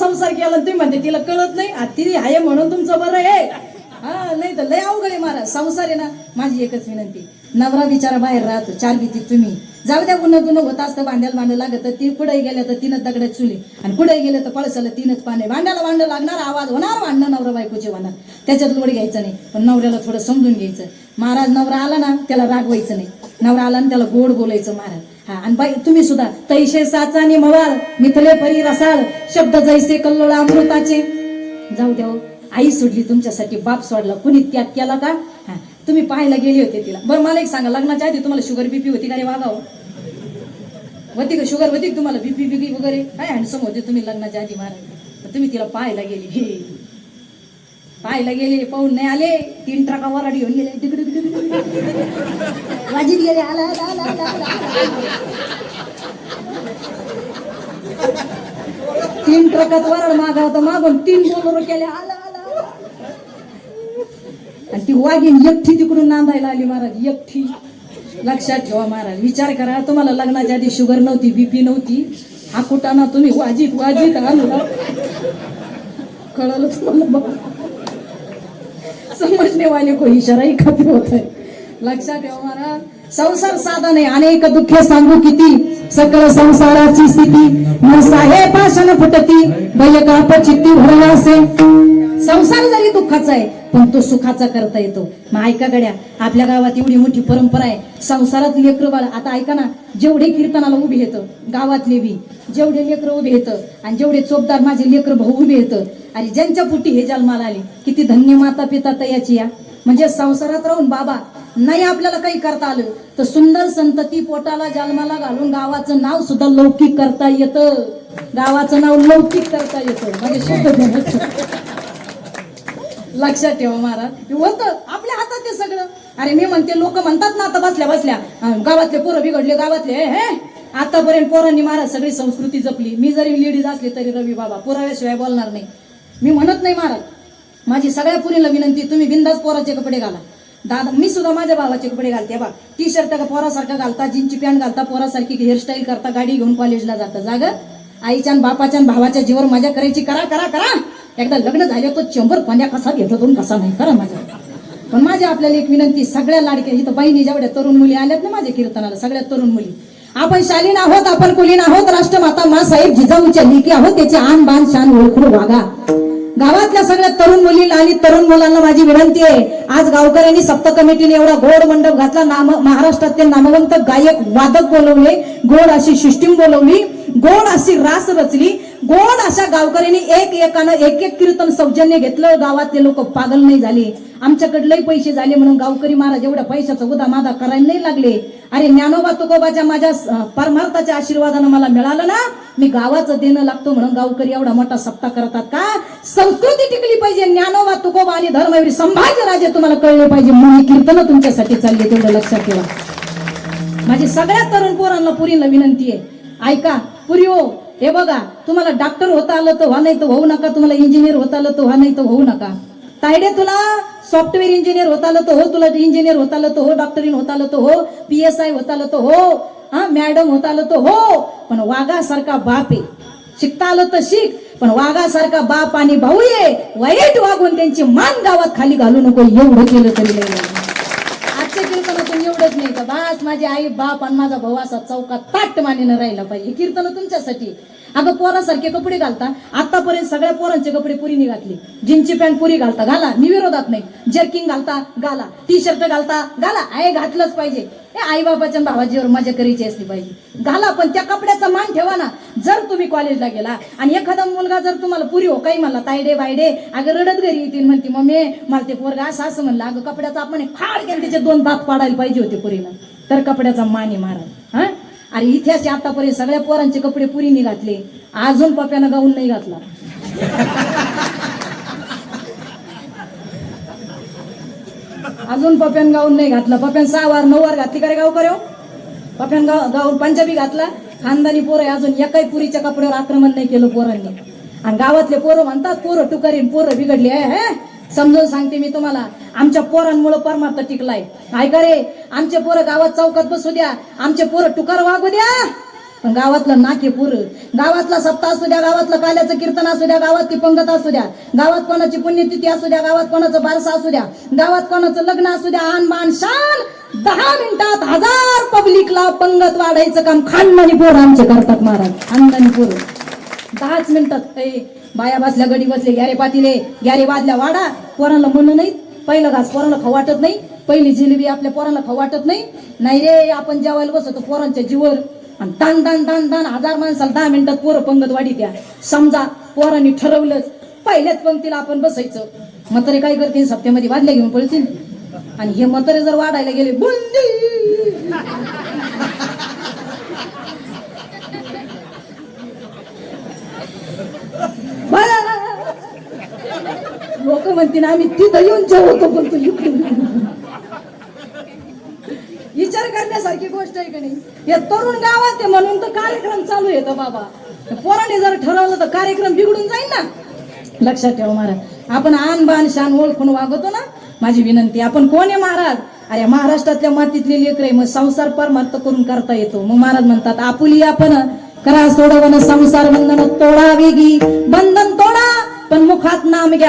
संसार केला तुम्ही म्हणते तिला कळत नाही. ती आहे म्हणून तुमचं बरं आहे. हा नाही तर लय अवघड आहे महाराज संसार आहे ना माझी एकच विनंती. नवरा बिचारा बाहेर राहतो चार भीतीत तुम्ही. जाऊ द्या गुन्हा गुन्हा होत असतं भांड्याला भांडं लागत तर ती कुठे गेल्या तर तिनं दगडात चुली. आणि कुठे गेलं तर पळसाला तीनच पाणी भांड्याला भांडं लागणार आवाज होणार भांडणं नवरा बायकोचे होणार. त्याच्यात लोड घ्यायचं नाही. पण नवऱ्याला थोडं समजून घ्यायचं. महाराज नवरा आला ना त्याला रागवायचं नाही. नवरा आला ना त्याला गोड बोलायचं महाराज. आणि बाई तुम्ही सुद्धा तैशे साचा आणि मवाल मिथले परी रसाल शब्द जैसे कल्लोळ अमृताचे. जाऊ द्या हो, आई सोडली तुमच्यासाठी बाप सोडला कुणी त्याग केला का? हा तुम्ही पाहायला गेले होते तिला. बरं मला एक सांगा लग्नाच्या आधी तुम्हाला शुगर बीपी होती का रे वागाव हो? होती का? शुगर होती तुम्हाला? बीपी बिपी वगैरे? काय हँडसम होते तुम्ही लग्नाच्या आधी महाराज? तर तुम्ही तिला पाहायला गेली. हे. पाहायला गेले पाहून नाही आले. तीन ट्रका वराडी घेऊन गेले. तिकडे तिकडे वाजीत गेले. आला आला आला आला तीन ट्रकात वरड मागा होता मागून तीन बोलवर केले. आला आला आणि ती वाघीन एकठी तिकडून नांदायला आली महाराज एकठी. लक्षात ठेवा महाराज विचार करा. तुम्हाला लग्नाच्या आधी शुगर नव्हती बीपी नव्हती. हा कुटाना तुम्ही वाजीत वाजीत आलो कळलं तुम्हाला? बघ समजणे वाले को इशाराही खाते होत. आहे लक्षात ठेवा महाराज. संसार साधा नाही अनेक दुःखे सांगू किती? सकळ संसाराची स्थिती. नसाहे पाषाण फुटती. बयकाप चित्ती भरला असे. संसार जरी दुःखाचा आहे पण तो सुखाचा करता येतो. मग ऐका गड्या आपल्या गावात एवढी मोठी परंपरा आहे. संसारात लेकरं बाळ आता ऐका ना जेवढे कीर्तनाला उभे येतं गावातले बी जेवढे लेकरं उभे येतं आणि जेवढे चोपदार माझे लेकरं भाऊ उभे येतं आणि ज्यांच्या पुटी हे जन्माला आले किती धन्य माता पिता तयाची या. म्हणजे संसारात राहून बाबा नाही आपल्याला काही करता आलं तर सुंदर संतती पोटाला जन्माला घालून गावाचं नाव सुद्धा लौकिक करता येतं. गावाचं नाव लौकिक करता येतं. म्हणजे शुद्ध लक्षात ठेवा महाराज. होत. आपल्या हातात ते सगळं. अरे मी म्हणते लोक म्हणतात ना आता बसल्या बसल्या. गावातले पोरं बिघडले गावातले. हे. आतापर्यंत पोरांनी महाराज सगळी संस्कृती जपली. मी जरी लेडीज असली तरी रवी बाबा पुराव्याशिवाय बोलणार नाही. मी म्हणत नाही महाराज. माझी सगळ्या पुरीला विनंती तुम्ही बिंदास पोराचे कपडे घाला. दादा मी सुद्धा माझ्या भावाचे कपडे घालते. बा टी शर्ट का पोरासारखा घालता जीनची पॅन्ट घालता पोरासारखी हेअरस्टाईल करता गाडी घेऊन कॉलेजला जाता. जाग. आईच्या बापाच्या भावाच्या जीवर मजा करायची. करा करा करा. एकदा लग्न झालं तो चंबर पाण्या कसा घेतो दोन कसा नाही. करा माझ्या पण माझ्या आपल्याला एक विनंती सगळ्या लाडक्या इथं बहिणी जेवढ्या तरुण मुली आल्यात ना माझ्या कीर्तनाला सगळ्या तरुण मुली. आपण शालीन आहोत आपण कुलीन आहोत राष्ट्रमाता मा साहेब जिजाऊच्या लिखी आहोत त्याचे आन बान शान ओळखून वागा. गावातल्या सगळ्या तरुण मुलीला आणि तरुण मुलांना माझी विनंती आहे आज गावकऱ्यांनी सप्त कमिटीने एवढा गोड मंडप घातला. नाम महाराष्ट्रातले नामवंत गायक वादक बोलवले गोड अशी सिस्टीम बोलवली. गोड अशी रास रचली गोड अशा गावकऱ्यांनी एक एकानं एक एक कीर्तन सौजन्य घेतलं. गावातले लोक पागल नाही झाले. आमच्याकडलेही पैसे झाले म्हणून गावकरी महाराज एवढ्या पैशाचा उदा मादा करायला नाही लागले. अरे ज्ञानोबा तुकोबाच्या माझ्या परमार्थाच्या आशीर्वादानं मला मिळालं ना? मी गावाचं देणं लागतो म्हणून गावकरी एवढा मोठा सप्ताह करतात का? संस्कृती टिकली पाहिजे. ज्ञानोबा तुकोबा आणि धर्मवीर संभाजी राजे तुम्हाला कळले पाहिजे. म्हणून ही कीर्तनं तुमच्यासाठी चालले तेवढं लक्षात ठेवा. माझी सगळ्या तरुण पोरांना पुरीला विनंती आहे. ऐका पुरी हो. हे बघा तुम्हाला डॉक्टर होता आलं तर व्हा नाही तर होऊ नका. तुम्हाला इंजिनियर होता आलं तर व्हा नाही तर होऊ नका. तायडे तुला सॉफ्टवेअर इंजिनियर होता आलं तर हो तुला इंजिनियर होता आलं तर हो डॉक्टरीन होता आलं तर हो पी एस आय होता आलं तर हो हा मॅडम होता आलं तर हो. पण वाघासारखा बाप आहे. शिकता आलं तर शिक पण वाघासारखा बाप आणि भाऊ ये वाईट वागून त्यांची मान गावात खाली घालू नको. एवढं केलं तरी नाही. एवढंच बास माझी आई बाप आणि माझा भाऊ असा चौकात ताट मानेनं राहिला पाहिजे कीर्तन तुमच्यासाठी. अगं पोरासारखे कपडे घालता. आतापर्यंत सगळ्या पोरांचे कपडे पुरीने घातले. जीनची पॅन्ट पुरी घालता. घाला. मी विरोधात नाही. जर्किंग घालता. घाला. टी शर्ट घालता. घाला. आहे घातलंच पाहिजे. हे आई बाबाच्या भावाजीवर मजा करायची असली पाहिजे. घाला पण त्या कपड्याचा मान ठेवा ना. जर तुम्ही कॉलेजला गेला आणि एखादा मुलगा जर तुम्हाला पुरी हो काही म्हणला तायडे बायडे अगं रडत घरी येतील म्हणते मम्मी मला ते पोरगा असं असं म्हणलं. अगं कपड्याचा आपण फाड केलं त्याचे दोन दात पाडायला पाहिजे होते पुरीला तर कपड्याचा माने आहे महाराज हा? अरे इतिहास आतापर्यंत सगळ्या पोरांचे कपडे पुरीने घातले. अजून पप्यानं गाऊन नाही घातला. अजून पप्यान गाऊन नाही घातला. पप्यान सहा वार नऊ वार घातली का रे गाव करो पप्यान गाव गाऊन पंजाबी घातला. खानदानी पोरं आहे अजून एकाही पुरीच्या कपड्यावर आक्रमण नाही केलं पोरांनी. आणि गावातले पोरं म्हणतात पोरं टुकारीन पोरं बिघडली आहे समजून सांगते मी तुम्हाला. आमच्या पोरांमुळे परमार्थ टिकलाय. ऐका रे आमचे पोरं गावात चौकात बसू द्या. आमचे पोरं टुकार वागू द्या. पण गावातलं नाके पुर. गावातला सप्ताह असू द्या गावातलं काल्याचं कीर्तन असू द्या गावात ती पंगत असू द्या. गावात कोणाची पुण्यतिथी असू द्या गावात कोणाचं बारसा असू द्या. गावात कोणाचं लग्न असू द्या आन मान शान. दहा मिनिटात हजार पब्लिकला पंगत वाढायचं काम खानमानी पोर आमचे करतात महाराज. खानदानी पोर दहाच मिनिटात बाया बसल्या गडी बसले ग्यारे पातीले ग्यारे वाजल्या वाडा. पोरांना म्हणणं नाही पहिलं घास पोरांना खाऊ वाटत नाही. पहिली जिलेबी आपल्या पोरांना खाऊ वाटत नाही. नाही रे आपण जेवायला बसतो पोरांच्या जीवर. आणि दान दान दान दान हजार माणसाला दहा मिनिटात पोरं पंगत वाढी द्या समजा पोरांनी ठरवलंच पहिल्याच पंक्तीला आपण बसायचं. मग तरी काय करतील? सप्त्यामध्ये वाजल्या घेऊन पळतील. आणि हे म्हातारे जर वाढायला गेले बुंदी! लोक म्हणतील आम्ही तिथं येऊन जेवतो पण तू इकडून. विचार करण्यासारखी गोष्ट आहे का नाही? हे तरुण गावात आहे म्हणून तर कार्यक्रम चालू येतो बाबा. पोराने जर ठरवलं तर कार्यक्रम बिघडून जाईल ना? लक्षात ठेवा महाराज. आपण आन बान शान ओळखून वागवतो ना? माझी विनंती आपण कोण आहे महाराज? अरे महाराष्ट्रातल्या मातीतले लेकर आहे. मग संसार परमार्थ करून करता येतो. मग महाराज म्हणतात आपुली आपण करा सोडवण संसार बंधन तोडा वेगी बंधन तोडा पण मुखात नाम घ्या.